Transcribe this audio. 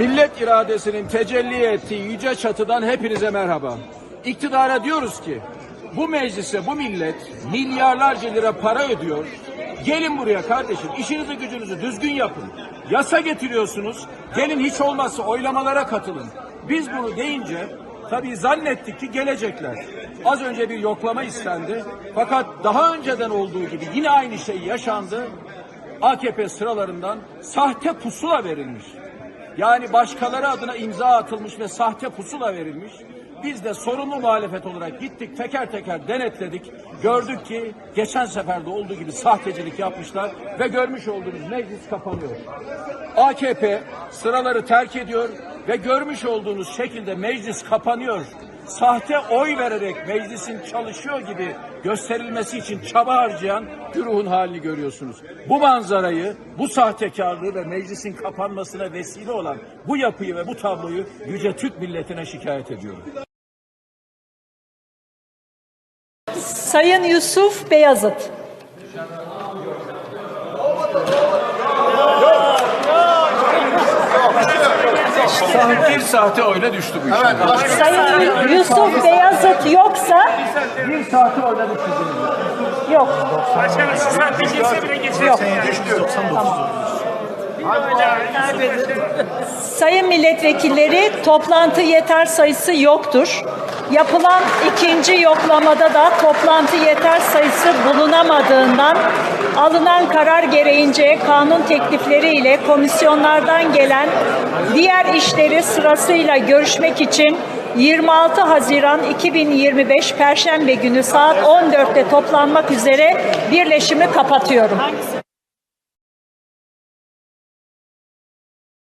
Millet iradesinin tecelli ettiği yüce çatıdan hepinize merhaba. İktidara diyoruz ki bu meclise bu millet milyarlarca lira para ödüyor. Gelin buraya kardeşim işinizi gücünüzü düzgün yapın. Yasa getiriyorsunuz. Gelin hiç olmazsa oylamalara katılın. Biz bunu deyince tabii zannettik ki gelecekler. Az önce bir yoklama istendi. Fakat daha önceden olduğu gibi yine aynı şey yaşandı. AKP sıralarından sahte pusula verilmiş. Yani başkaları adına imza atılmış ve sahte pusula verilmiş. Biz de sorumlu muhalefet olarak gittik teker teker denetledik. Gördük ki geçen seferde olduğu gibi sahtecilik yapmışlar ve görmüş olduğunuz meclis kapanıyor. AKP sıraları terk ediyor ve görmüş olduğunuz şekilde meclis kapanıyor. Sahte oy vererek meclisin çalışıyor gibi gösterilmesi için çaba harcayan güruhun halini görüyorsunuz. Bu manzarayı, bu sahtekarlığı ve meclisin kapanmasına vesile olan bu yapıyı ve bu tabloyu Yüce Türk milletine şikayet ediyorum. Sayın Yusuf Beyazıt. Bir sahte oyla düştü bu iş. Sayın Yusuf Beyazıt yoksa Bir sahte oyla düştü. yok. Başkanım sizden bir geçse bile geçersin yani. Sayın milletvekilleri toplantı yeter sayısı yoktur. Yapılan ikinci yoklamada da toplantı yeter sayısı bulunamadığından alınan karar gereğince kanun teklifleri ile komisyonlardan gelen diğer işleri sırasıyla görüşmek için 26 Haziran 2025 Perşembe günü saat 14'te toplanmak üzere birleşimi kapatıyorum.